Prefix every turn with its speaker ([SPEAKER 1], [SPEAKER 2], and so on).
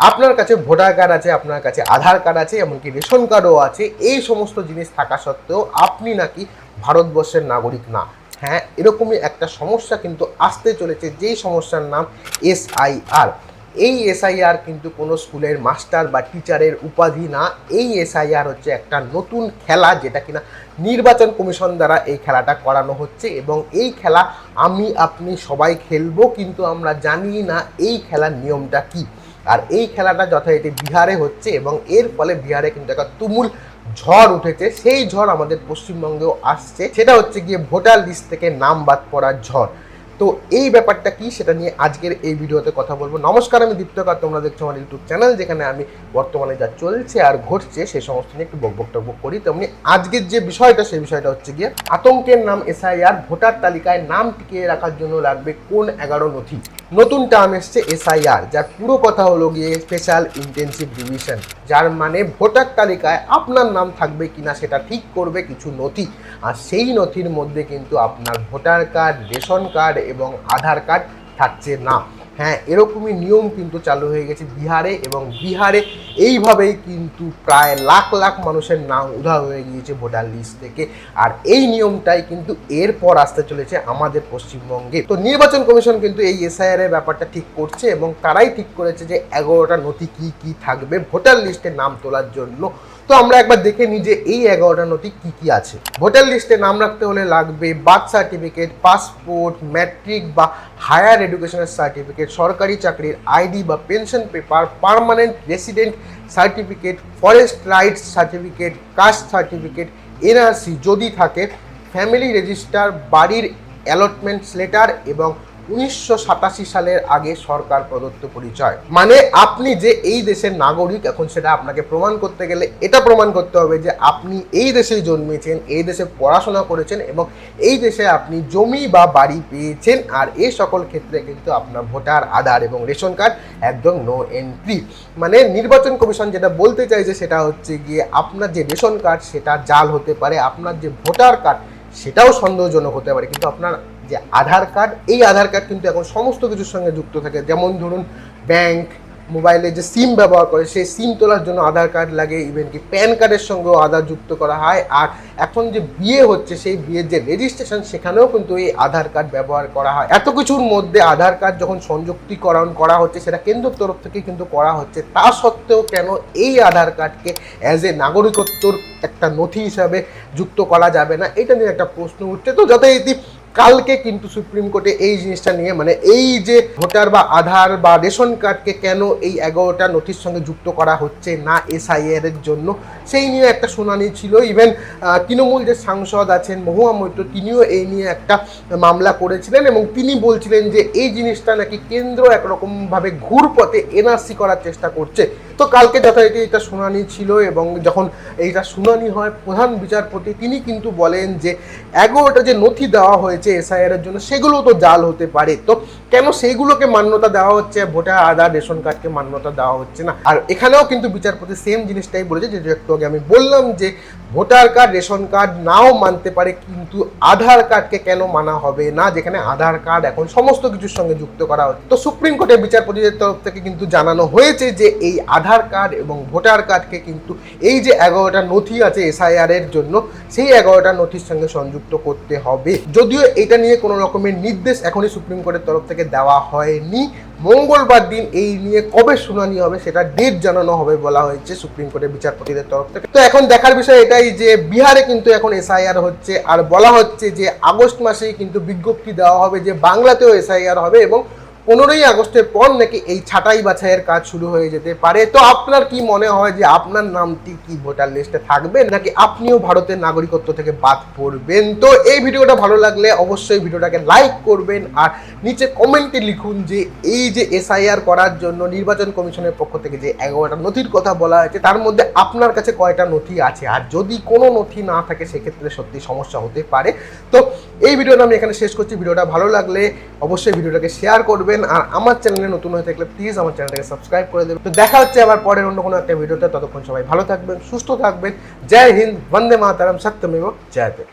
[SPEAKER 1] আপনার কাছে voter card আছে, আপনার কাছে আধার কার্ড আছে, এমনকি রেশন কার্ডও আছে, এই সমস্ত জিনিস থাকা সত্ত্বেও আপনি নাকি ভারতবর্ষের নাগরিক না। হ্যাঁ এরকমই একটা সমস্যা কিন্তু আসতে চলেছে, যেই সমস্যার নাম এসআইআর। এই এসআইআর কিন্তু কোনো স্কুলের মাস্টার বা টিচারের উপাধি না, এই এসআইআর হচ্ছে একটা নতুন খেলা যেটা কিনা নির্বাচন কমিশন দ্বারা এই খেলাটা করানো হচ্ছে এবং এই খেলা আমি, আপনি সবাই খেলব, কিন্তু আমরা জানি না এই খেলার নিয়মটা কী। আর এই খেলাটা যথারীতি বিহারে হচ্ছে এবং এর ফলে বিহারে কিন্তু একটা তুমুল ঝড় উঠেছে। সেই ঝড় আমাদের পশ্চিমবঙ্গেও আসছে। সেটা হচ্ছে গিয়ে ভোটার লিস্ট থেকে নাম বাদ পড়ার ঝড়। তো এই ব্যাপারটা কি সেটা নিয়ে আজকের এই ভিডিওতে কথা বলব। নমস্কার, আমি দীপ্তকার তোমরা দেখছ আমার ইউটিউব চ্যানেল, যেখানে আমি বর্তমানে যা চলছে আর ঘটছে সেই সমস্ত নিয়ে একটু বকবক টকবক করি। তেমনি আজকের যে বিষয়টা, সেই বিষয়টা হচ্ছে গিয়ে আতঙ্কের নাম এসআইআর, ভোটার তালিকায় নাম টিকিয়ে রাখার জন্য লাগবে কোন এগারো নথি? নতুন টার্ম এসছে এসআইআর, যার পুরো কথা হলো গিয়ে স্পেশাল ইন্টেন্সিভ ডিভিশন, যার মানে ভোটার তালিকায় আপনার নাম থাকবে কিনা সেটা ঠিক করবে কিছু নথি। আর সেই নথির মধ্যে কিন্তু আপনার ভোটার কার্ড, রেশন কার্ড এবং আধার কার্ড থাকছে না। হ্যাঁ এরকমই নিয়ম কিন্তু চালু হয়ে গেছে বিহারে এবং বিহারে এইভাবেই কিন্তু প্রায় লাখ লাখ মানুষের নাম উধা হয়ে গিয়েছে ভোটার লিস্ট থেকে। আর এই নিয়মটাই কিন্তু এরপর আসতে চলেছে আমাদের পশ্চিমবঙ্গে। তো নির্বাচন কমিশন কিন্তু এই এসআইআর এর ব্যাপারটা ঠিক করছে এবং তারাই ঠিক করেছে যে এগারোটা নথি কি কি থাকবে ভোটার লিস্টে নাম তোলার জন্য। তো আমরা একবার দেখে নিই যে এই এগারোটা নথি কি কি আছে। ভোটার লিস্টে নাম রাখতে হলে লাগবে বার্থ সার্টিফিকেট পাসপোর্ট ম্যাট্রিক বা হায়ার এডুকেশনের সার্টিফিকেট সরকারি চাকরির আইডি বা pension paper permanent resident certificate forest rights certificate caste certificate NRC যদি থাকে ফ্যামিলি রেজিস্টার বাড়ির অ্যালটমেন্টস লেটার এবং উনিশশো সাতাশি সালের আগে সরকার প্রদত্ত পরিচয়। মানে আপনি যে এই দেশের নাগরিক, এখন সেটা আপনাকে প্রমাণ করতে গেলে এটা প্রমাণ করতে হবে যে আপনি এই দেশেই জন্মেছেন, এই দেশে পড়াশোনা করেছেন এবং এই দেশে আপনি জমি বা বাড়ি পেয়েছেন আর এই সকল ক্ষেত্রে কিন্তু আপনার ভোটার, আধার এবং রেশন কার্ড একদম নো এন্ট্রি মানে নির্বাচন কমিশন যেটা বলতে চাইছে সেটা হচ্ছে গিয়ে আপনার যে রেশন কার্ড সেটা জাল হতে পারে, আপনার যে ভোটার কার্ড সেটাও সন্দেহজনক হতে পারে, কিন্তু আপনার যে আধার কার্ড, এই আধার কার্ড কিন্তু এখন সমস্ত কিছুর সঙ্গে যুক্ত থাকে। যেমন ধরুন, ব্যাংক, মোবাইলে যে সিম ব্যবহার করে, সেই সিম তোলার জন্য আধার কার্ড লাগে ইভেন কি প্যান কার্ডের সঙ্গেও আধার যুক্ত করা হয়। আর এখন যে বিয়ে হচ্ছে, সেই বিয়ের যে রেজিস্ট্রেশন সেখানেও কিন্তু এই আধার কার্ড ব্যবহার করা হয়। এত কিছুর মধ্যে আধার কার্ড যখন সংযুক্তিকরণ করা হচ্ছে, সেটা কেন্দ্রের তরফ থেকে কিন্তু করা হচ্ছে। তা সত্ত্বেও কেন এই আধার কার্ডকে অ্যাজ এ নাগরিকত্বর একটা নথি হিসাবে যুক্ত করা যাবে না? এটা নিয়ে একটা প্রশ্ন উঠছে। তো যথারীতি কালকে কিন্তু সুপ্রিম কোর্টে এই জিনিসটা নিয়ে মানে এই যে ভোটার বা আধার বা রেশন কার্ডকে কেন এই এগারোটা নোটিশ সঙ্গে যুক্ত করা হচ্ছে না এসআইআর এর জন্য, সেই নিয়ে একটা শুনানি ছিল। ইভেন তৃণমূল যে সাংসদ আছেন মহুয়া মৈত্র, তিনিও এই নিয়ে একটা মামলা করেছিলেন এবং তিনি বলছিলেন যে এই জিনিসটা নাকি কেন্দ্র একরকমভাবে ঘুরপথে এনআরসি করার চেষ্টা করছে। তো কালকে যথারীতি এটা শুনানি ছিল এবং যখন এইটা শুনানি হয় প্রধান বিচারপতি, তিনি কিন্তু বলেন যে এগারোটা যে নথি দেওয়া হয়েছে এসআইআর এর জন্য, সেগুলো তো জাল হতে পারে। তো কেন সেইগুলোকে মান্যতা দেওয়া হচ্ছে? ভোটার আধার, রেশন কার্ডকে মান্যতা দেওয়া হচ্ছে না। আর এখানেও কিন্তু বিচারপতি সেম জিনিসটাই বলেছে যেটা একটু আগে আমি বললাম যে ভোটার কার্ড, রেশন কার্ড নাও মানতে পারে, কিন্তু আধার কার্ডকে কেন মানা হবে না? যেখানে আধার কার্ড এখন সমস্ত কিছুর সঙ্গে যুক্ত করা হচ্ছে। তো সুপ্রিম কোর্টের বিচারপতিদের তরফ থেকে কিন্তু জানানো হয়েছে যে এই আধার কার্ড এবং ভোটার কার্ডকে কিন্তু এই যে এগারোটা নথি আছে এসআইআর এর জন্য, সেই এগারোটা নথির সঙ্গে সংযুক্ত করতে হবে। যদিও এটা নিয়ে কোনো রকমের নির্দেশ এখনই সুপ্রিম কোর্টের তরফ থেকে দেওয়া হয়নি। মঙ্গলবার দিন এই নিয়ে কবে শুনানি হবে সেটা ডেট জানানো হবে বলা হয়েছে সুপ্রিম কোর্টের বিচারপতিদের তরফ থেকে। তো এখন দেখার বিষয় এটাই যে বিহারে কিন্তু এখন এসআইআর হচ্ছে, আর বলা হচ্ছে যে আগস্ট মাসেই কিন্তু বিজ্ঞপ্তি দেওয়া হবে যে বাংলাতেও এসআইআর হবে এবং পনেরোই আগস্টের পর নাকি এই ছাঁটাই বাছাইয়ের কাজ শুরু হয়ে যেতে পারে। তো আপনার কি মনে হয় যে আপনার নামটি কি ভোটার লিস্টে থাকবে, নাকি আপনিও ভারতের নাগরিকত্ব থেকে বাদ পড়বেন? তো এই ভিডিওটা ভালো লাগলে অবশ্যই ভিডিওটাকে লাইক করবেন আর নিচে কমেন্টে লিখুন যে এই যে এসআইআর করার জন্য নির্বাচন কমিশনের পক্ষ থেকে যে এগারোটা নথির কথা বলা হয়েছে, তার মধ্যে আপনার কাছে কয়টা নথি আছে? আর যদি কোনো নথি না থাকে, সেক্ষেত্রে সত্যি সমস্যা হতে পারে। তো এই ভিডিওটা আমি এখানে শেষ করছি। ভিডিওটা ভালো লাগলে অবশ্যই ভিডিওটাকে শেয়ার করবেন। আর আমার চ্যানেলে নতুন হয়ে থাকলে প্লিজ আমার চ্যানেলটাকে সাবস্ক্রাইব করে দেবেন। তো দেখা হচ্ছে আবার পরের অন্য কোনো একটা ভিডিওতে, ততক্ষণ সবাই ভালো থাকবেন, সুস্থ থাকবেন। জয় হিন্দ, বন্দে মাতারাম, সত্যমেব জয়তে